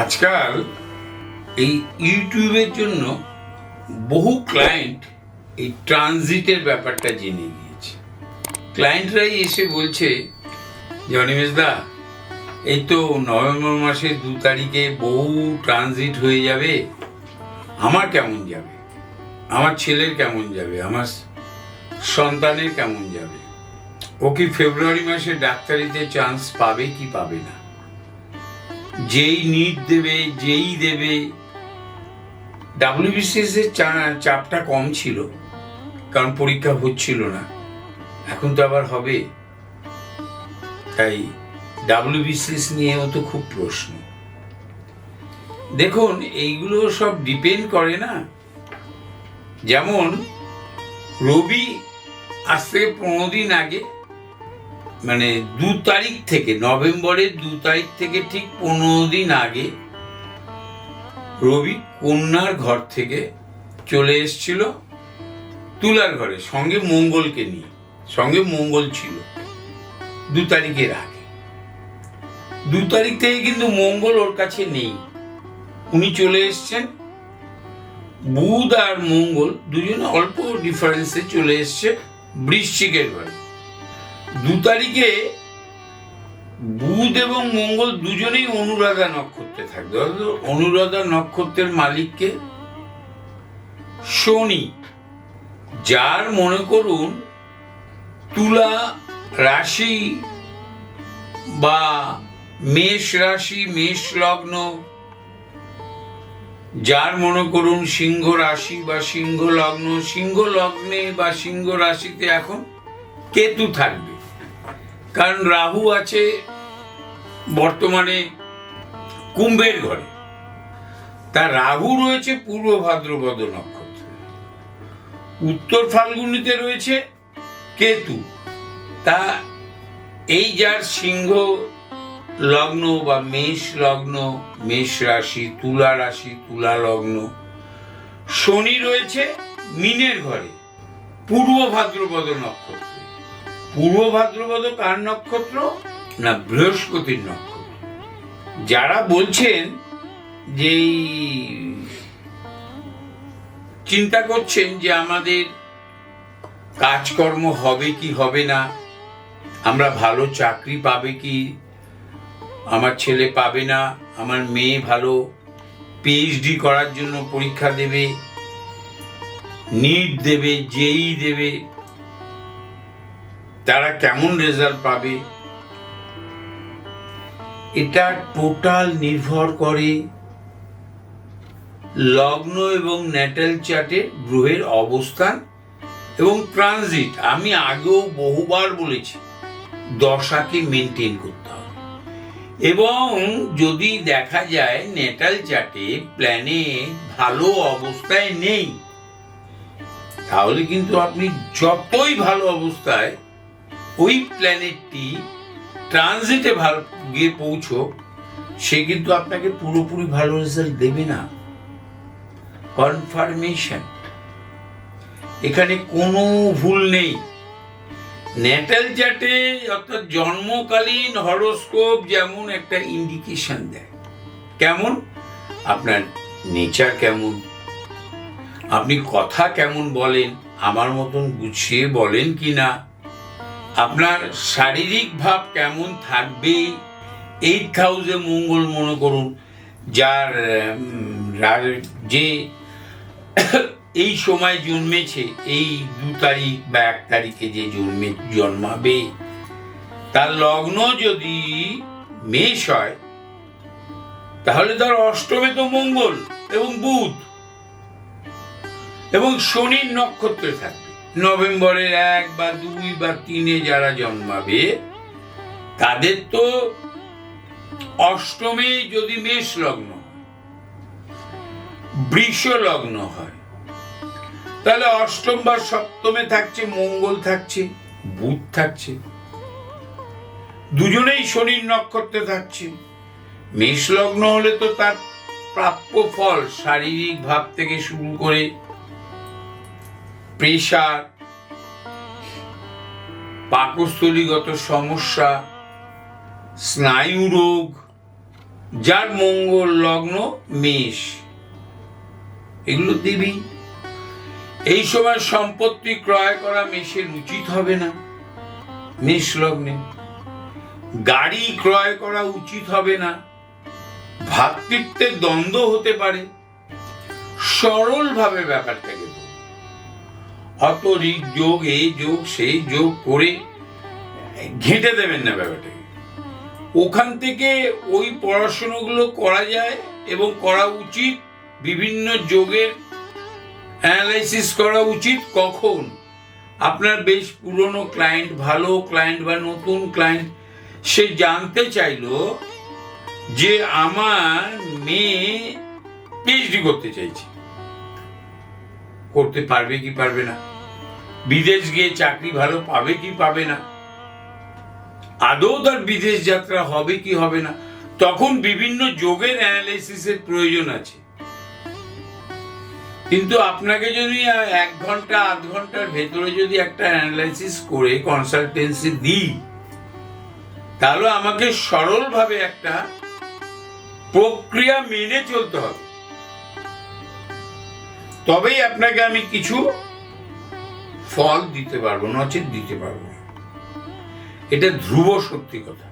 আজকাল এই ইউটিউবের জন্য বহু ক্লায়েন্ট এই ট্রানজিটের ব্যাপারটা জেনে গিয়েছে। ক্লায়েন্টরাই এসে বলছে যে অনিমেষ দা এই তো নভেম্বর মাসের দু তারিখে বহু ট্রানজিট হয়ে যাবে। আমার কেমন যাবে? আমার ছেলের কেমন যাবে? আমার সন্তানের কেমন যাবে? ও কি ফেব্রুয়ারি মাসে ডাক্তারিতে চান্স পাবে কি পাবে না? যেই নিট দেবে, যেই দেবে। ডাব্লিউবিসিএস এর চাপটা কম ছিল, কারণ পরীক্ষা হচ্ছিল না। এখন তো আবার হবে। তাই ডাব্লিউবিসিএস নিয়েও তো খুব প্রশ্ন। দেখুন, এইগুলো সব ডিপেন্ড করে না। যেমন রবি আজ থেকে পনেরো দিন আগে মানে দু তারিখ থেকে, নভেম্বরের দু তারিখ থেকে ঠিক পনেরো দিন আগে রবি কন্যার ঘর থেকে চলে এসছিল তুলার ঘরে, সঙ্গে মঙ্গলকে নিয়ে, সঙ্গে মঙ্গল ছিল দু তারিখের আগে। দু তারিখ থেকে কিন্তু মঙ্গল ওর কাছে নেই। উনি চলে এসছেন। বুধ আর মঙ্গল দুজনে অল্প ডিফারেন্সে চলে এসছে বৃশ্চিকের ঘরে। দু তারিখে বুধ এবং মঙ্গল দুজনেই অনুরাধা নক্ষত্রে থাকবে। অনুরাধা নক্ষত্রের মালিককে শনি, যার মনে করুন তুলা রাশি বা মেষ রাশি, মেষ লগ্ন, যার মনে করুন সিংহ রাশি বা সিংহ লগ্ন, সিংহ লগ্নে বা সিংহ রাশিতে এখন কেতু থাকবে। কারণ রাহু আছে বর্তমানে কুম্ভের ঘরে। তা রাহু রয়েছে পূর্ব ভাদ্রপদ নক্ষত্রে। উত্তর ফাল্গুনিতে রয়েছে কেতু। তা এই যার সিংহ লগ্ন বা মেষ লগ্ন, মেষ রাশি, তুলা রাশি, তুলা লগ্ন, শনি রয়েছে মিনের ঘরে, পূর্ব ভাদ্রপদ নক্ষত্র। পূর্ব ভাদ্রপদ কার নক্ষত্র না বৃহস্পতির নক্ষত্র? যারা বলছেন যে চিন্তা করছেন যে আমাদের কাজকর্ম হবে কি হবে না, আমরা ভালো চাকরি পাবে কি, আমার ছেলে পাবে না, আমার মেয়ে ভালো পিএইচডি করার জন্য পরীক্ষা দেবে নিট দেবে জেই দেবে তারা কেমন রেজাল্ট পাবে? এটা টোটাল নির্ভর করে লগ্ন এবং ন্যাটাল চার্টে গ্রহের অবস্থান এবং ট্রানজিট আমি আগেও বহুবার বলেছি, দশাকে মেনটেন করতে হবে। এবং যদি দেখা যায় নেটাল চার্টে প্ল্যানে ভালো অবস্থায় নেই, তাহলে কিন্তু আপনি যতই ভালো অবস্থায় ওই প্ল্যানেটটি ট্রানজিটে ভালো, গিয়ে পৌঁছো সে কিন্তু আপনাকে পুরোপুরি ভালো রেজাল্ট দেবে না। কনফার্মেশন এখানে কোনো ভুল নেই। ন্যাটাল চার্টে অর্থাৎ জন্মকালীন হরোস্কোপ যেমন একটা ইন্ডিকেশন দেয়। কেমন? আপনার নেচার কেমন? আপনি কথা কেমন বলেন? আমার মতন গুছিয়ে বলেন কি না আপনার শারীরিক ভাব কেমন থাকবে? এইট হাউসে মঙ্গল মনে করুন, যার যে এই সময় জন্মেছে, এই দু তারিখ বা এক তারিখে যে জন্মে, জন্মাবে, তার লগ্ন যদি মেষ হয়, তাহলে তার অষ্টমে তো মঙ্গল এবং বুধ এবং শনির নক্ষত্রে থাকবে নভেম্বরের এক বা দুই বা তিনে যারা জন্মাবে, তাদের তো অষ্টমে যদি মেষ লগ্ন বৃষ লগ্ন হয়, তাহলে অষ্টম বা সপ্তমে থাকছে মঙ্গল থাকছে, বুধ থাকছে, দুজনেই শনির নক্ষত্রে থাকছে। মেষ লগ্ন হলে তো তার প্রাপ্য ফল শারীরিক ভাব থেকে শুরু করে প্রেশার, পাকস্থলীগত সমস্যা, স্নায়ু রোগ, যার মঙ্গল লগ্ন মেষ। এগুলো দেবী। এই সময় সম্পত্তি ক্রয় করা মেষের উচিত হবে না, মেষ লগ্নে। গাড়ি ক্রয় করা উচিত হবে না ভ্রাতৃত্বের দ্বন্দ্ব হতে পারে। সরলভাবে ব্যাপারটাকে। অত ঋক যোগ, এই যোগ, সেই যোগ করে ঘেঁটে দেবেন না ব্যাপারটাকে। ওখান থেকে ওই পড়াশোনাগুলো করা যায় এবং করা উচিত, বিভিন্ন যোগের অ্যানালাইসিস করা উচিত। কখন? আপনার বেশ পুরনো ক্লায়েন্ট ভালো, ক্লায়েন্ট বা নতুন ক্লায়েন্ট, সে জানতে চাইলো যে আমার মেয়ে পিএইচডি করতে চাইছে। করতে পারবে কি পারবে না? বিদেশ গিয়ে চাকরি ভালো পাবে কি পাবে না? আদৌ তার বিদেশ যাত্রা হবে কি হবে না? তখন বিভিন্ন যোগের অ্যানালাইসিসের প্রয়োজন আছে। কিন্তু আপনাকে যদি এক ঘণ্টা, আধ ঘণ্টার ভেতরে যদি একটা অ্যানালাইসিস করে কনসালটেন্সি দিই, তাহলে আমাকে সরলভাবে একটা প্রক্রিয়া মেনে চলতে হবে। তবেই আপনাকে আমি কিছু ফল দিতে পারব নচেত দিতে পারব। এটা ধ্রুব সত্যি কথা।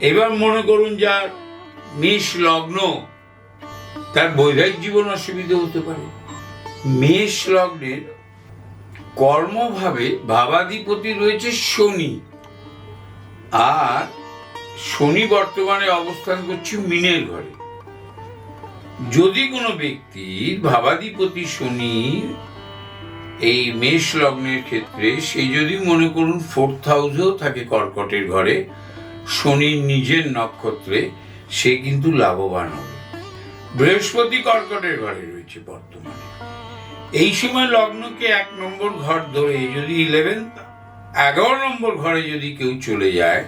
এবার মনে করুন যার মেষ লগ্ন, তার বৈবাহিক জীবন অসুবিধা হতে পারে। মেষ লগ্নের কর্মভাবে ভাবাধিপতি রয়েছে শনি। আর শনি বর্তমানে অবস্থান করছে মিনের ঘরে। যদি কোনো ব্যক্তি ভাবাধিপতি শনি এই মেষ লগ্নের ক্ষেত্রে সে যদি মনে করুন ফোর্থ হাউসেও থাকে কর্কটের ঘরে, শনির নিজের নক্ষত্রে, সে কিন্তু লাভবান হবে। বৃহস্পতি কর্কটের ঘরে রয়েছে বর্তমানে। এই সময় লগ্নকে এক নম্বর ঘর ধরে যদি ইলেভেন এগারো নম্বর ঘরে যদি কেউ চলে যায়,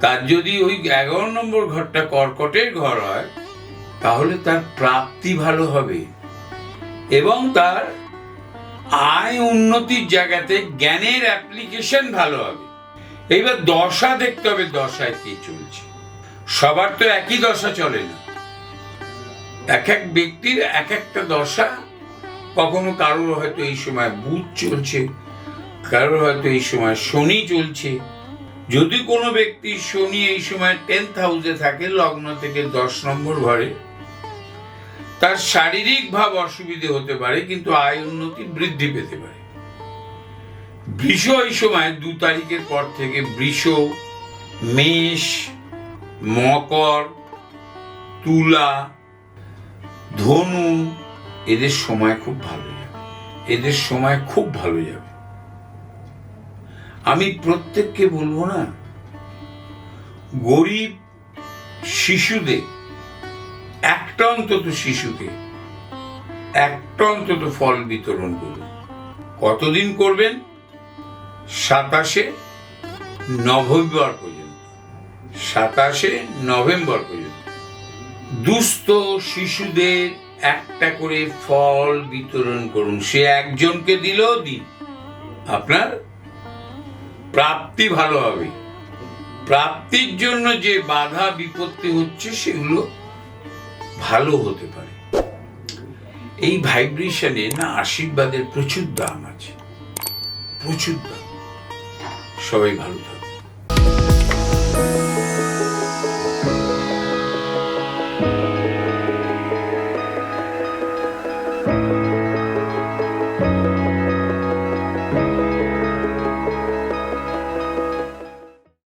তার যদি ওই এগারো নম্বর ঘরটা কর্কটের ঘর হয়, তাহলে তার প্রাপ্তি ভালো হবে এবং তার আয় উন্নতির জায়গাতে জ্ঞানের অ্যাপ্লিকেশন ভালো হবে। এইবার দশা দেখতে হবে, দশায় কি চলছে। সবার তো একই দশা চলে না। এক এক ব্যক্তির এক একটা দশা, কখনো কারোর হয়তো এই সময় বুধ চলছে, কারোর হয়তো এই সময় শনি চলছে। যদি কোনো ব্যক্তি শনি এই সময় টেন্থ হাউসে থাকে, লগ্ন থেকে দশ নম্বর ঘরে তার শারীরিক ভাব অসুবিধে হতে পারে, কিন্তু আয় উন্নতি বৃদ্ধি পেতে পারে। বৃষ এই সময় দু তারিখের পর থেকে বৃষ, মেষ, মকর, তুলা, ধনু, এদের সময় খুব ভালো যাবে। এদের সময় খুব ভালো যাবে। আমি প্রত্যেককে বলব না, গরিব শিশুদের একটা অন্তত শিশুকে, একটা অন্তত ফল বিতরণ করুন। কতদিন করবেন? সাতাশে নভেম্বর পর্যন্ত। সাতাশে নভেম্বর পর্যন্ত। দুস্থ শিশুদের একটা করে ফল বিতরণ করুন। সে একজনকে দিলেও দিন। আপনার প্রাপ্তি ভালো হবে। প্রাপ্তির জন্য যে বাধা বিপত্তি হচ্ছে সেগুলো ভালো হতে পারে। এই ভাইব্রেশনে না আশীর্বাদের প্রচুর দাম আছে। প্রচুর দাম। সবাই ভালো থাকুন।